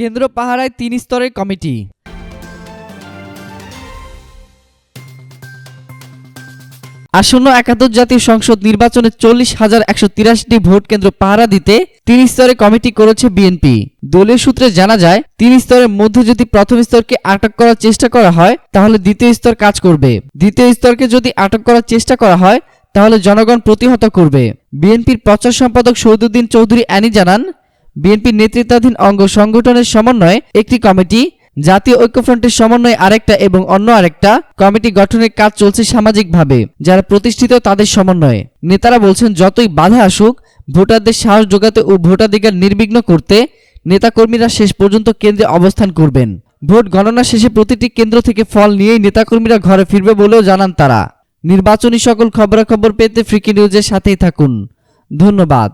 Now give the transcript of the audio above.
কেন্দ্র পাহারায় তিন স্তরের কমিটি। আসন্ন একাদশ জাতীয় সংসদ নির্বাচনে চল্লিশ হাজার একশো তিরাশিটি ভোট কেন্দ্র পাহারা দিতে তিন স্তরে কমিটি করেছে বিএনপি। দলীয় সূত্রে জানা যায়, তিন স্তরের মধ্যে যদি প্রথম স্তরকে আটক করার চেষ্টা করা হয়, তাহলে দ্বিতীয় স্তর কাজ করবে। দ্বিতীয় স্তরকে যদি আটক করার চেষ্টা করা হয়, তাহলে জনগণ প্রতিহত করবে। বিএনপির প্রচার সম্পাদক শহীদুদ্দিন চৌধুরী অ্যানি জানান বিএনপির নেতৃত্বাধীন অঙ্গ সংগঠনের সমন্বয়ে একটি কমিটি, জাতীয় ঐক্যফ্রন্টের সমন্বয়ে আরেকটা এবং অন্য আরেকটা কমিটি গঠনের কাজ চলছে সামাজিকভাবে, যারা প্রতিষ্ঠিত তাদের সমন্বয়ে। নেতারা বলছেন, যতই বাধা আসুক, ভোটারদের সাহস যোগাতে ও ভোটাধিকার নির্বিঘ্ন করতে নেতাকর্মীরা শেষ পর্যন্ত কেন্দ্রে অবস্থান করবেন। ভোট গণনা শেষে প্রতিটি কেন্দ্র থেকে ফল নিয়েই নেতাকর্মীরা ঘরে ফিরবে বলেও জানান তারা। নির্বাচনী সকল খবরাখবর পেতে ফ্রিকি নিউজের সাথেই থাকুন। ধন্যবাদ।